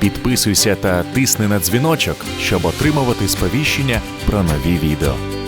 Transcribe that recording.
Підписуйся та тисни на дзвіночок, щоб отримувати сповіщення про нові відео.